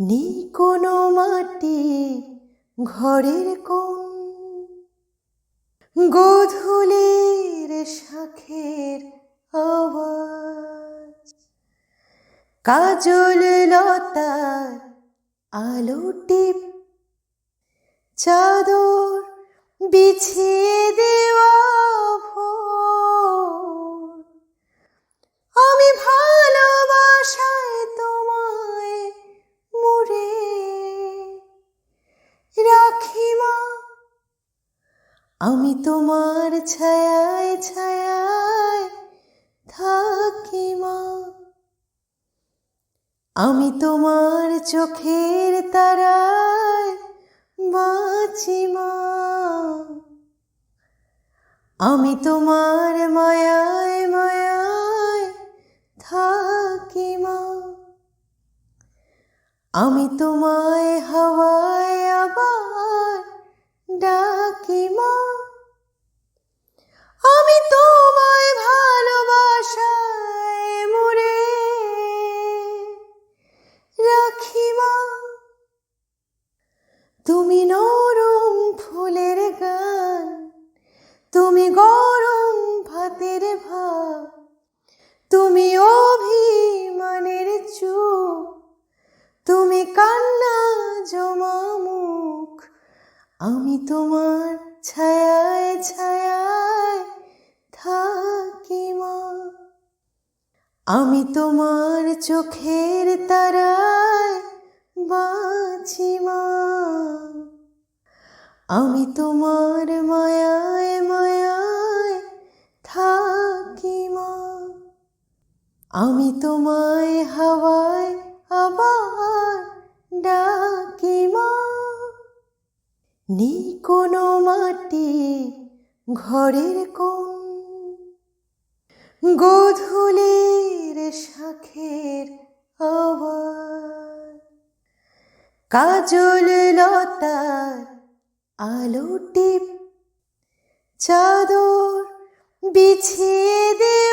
নেই কোনো মাটি ঘরের কোন গোধূলির শাখের আওয়াজ। কাজল লতার আলো টিপ। চাদর বিছিয়ে দেওয়া আমি তোমার ছায়ায় ছায়ায় থাকি মা। আমি তোমার চোখের তারায় বাঁচি মা। আমি তোমার মায়ায় মায়ায় থাকি মা। আমি তোমায় হাওয়ায় তুমি গরম ভাতের ভাত তুমি অভিমানের চুপ তুমি কান্না জমা মুখ, আমি তোমার ছায়ায় ছায়ায় থাকি মা। আমি তোমার চোখের তারায় বাঁচি মা। আমি তোমার মায়ায় আমি তোমায় হাওয়ায় আবার ডাকি মা। নেই কোনো মাটি ঘরের কোন গোধূলির শাখের আবার কাজল লতার আলো টিপ। চাদর বিছিয়ে দেওয়া